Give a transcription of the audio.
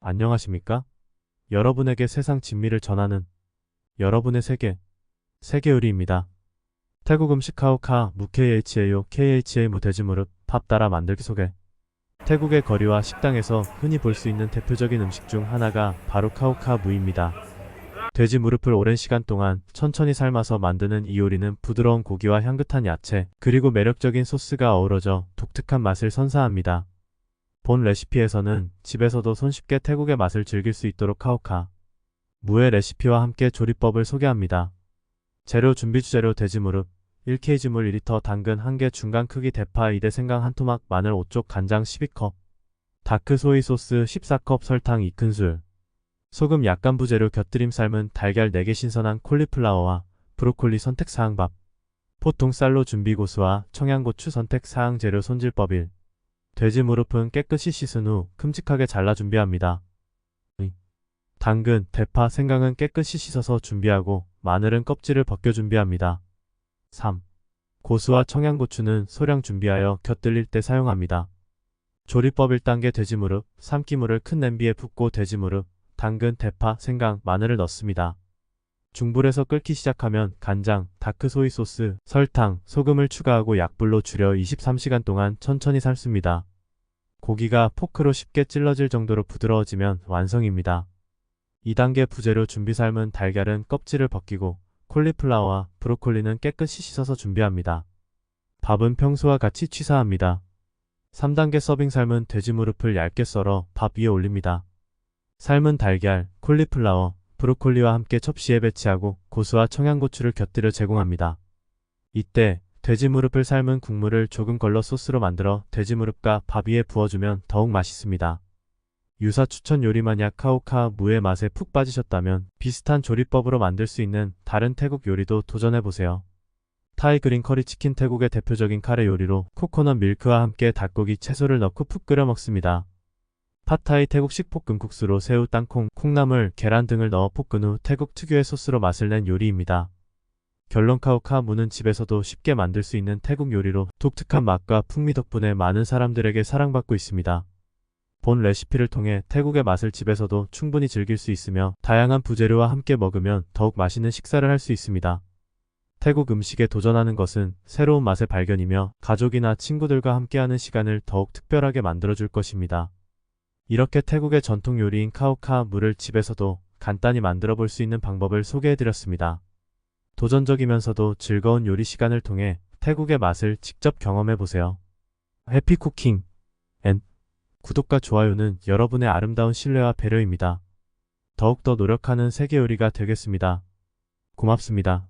안녕하십니까? 여러분에게 세상 진미를 전하는 여러분의 세계, 세계 요리입니다. 태국 음식 카오카 무 KHA요 KHA 무 돼지 무릎 밥 따라 만들기 소개 태국의 거리와 식당에서 흔히 볼 수 있는 대표적인 음식 중 하나가 바로 카오카 무입니다. 돼지 무릎을 오랜 시간 동안 천천히 삶아서 만드는 이 요리는 부드러운 고기와 향긋한 야채, 그리고 매력적인 소스가 어우러져 독특한 맛을 선사합니다. 본 레시피에서는 집에서도 손쉽게 태국의 맛을 즐길 수 있도록 카오카, 무의 레시피와 함께 조리법을 소개합니다. 재료 준비 주재료 돼지 무릎, 1kg 물 2리터 당근 1개 중간 크기 대파 2대 생강 1토막 마늘 5쪽 간장 12컵 다크 소이 소스 14컵 설탕 2큰술 소금 약간 부재료 곁들임 삶은 달걀 4개 신선한 콜리플라워와 브로콜리 선택 사항 밥 보통 쌀로 준비 고수와 청양고추 선택 사항 재료 손질법 1 돼지 무릎은 깨끗이 씻은 후 큼직하게 잘라 준비합니다. 이. 당근, 대파, 생강은 깨끗이 씻어서 준비하고 마늘은 껍질을 벗겨 준비합니다. 3. 고수와 청양고추는 소량 준비하여 곁들일 때 사용합니다. 조리법 1단계 돼지무릎, 삶기물을 큰 냄비에 붓고 돼지무릎, 당근, 대파, 생강, 마늘을 넣습니다. 중불에서 끓기 시작하면 간장, 다크 소이 소스, 설탕, 소금을 추가하고 약불로 줄여 23시간 동안 천천히 삶습니다. 고기가 포크로 쉽게 찔러질 정도로 부드러워지면 완성입니다. 2단계 부재료 준비 삶은 달걀은 껍질을 벗기고 콜리플라워와 브로콜리는 깨끗이 씻어서 준비합니다. 밥은 평소와 같이 취사합니다. 3단계 서빙 삶은 돼지 무릎을 얇게 썰어 밥 위에 올립니다. 삶은 달걀, 콜리플라워, 브로콜리와 함께 접시에 배치하고 고수와 청양고추를 곁들여 제공합니다. 이때 돼지 무릎을 삶은 국물을 조금 걸러 소스로 만들어 돼지 무릎과 밥 위에 부어주면 더욱 맛있습니다. 유사 추천 요리 만약 카오카 무의 맛에 푹 빠지셨다면 비슷한 조리법으로 만들 수 있는 다른 태국 요리도 도전해보세요. 타이 그린 커리 치킨 태국의 대표적인 카레 요리로 코코넛 밀크와 함께 닭고기 채소를 넣고 푹 끓여 먹습니다. 팟타이 태국식 볶음국수로 새우, 땅콩, 콩나물, 계란 등을 넣어 볶은 후 태국 특유의 소스로 맛을 낸 요리입니다. 결론 카오카 무는 집에서도 쉽게 만들 수 있는 태국 요리로 독특한 맛과 풍미 덕분에 많은 사람들에게 사랑받고 있습니다. 본 레시피를 통해 태국의 맛을 집에서도 충분히 즐길 수 있으며 다양한 부재료와 함께 먹으면 더욱 맛있는 식사를 할 수 있습니다. 태국 음식에 도전하는 것은 새로운 맛의 발견이며 가족이나 친구들과 함께하는 시간을 더욱 특별하게 만들어줄 것입니다. 이렇게 태국의 전통 요리인 카오카 물을 집에서도 간단히 만들어 볼 수 있는 방법을 소개해드렸습니다. 도전적이면서도 즐거운 요리 시간을 통해 태국의 맛을 직접 경험해 보세요. 해피 쿠킹 앤 구독과 좋아요는 여러분의 아름다운 신뢰와 배려입니다. 더욱더 노력하는 세계 요리가 되겠습니다. 고맙습니다.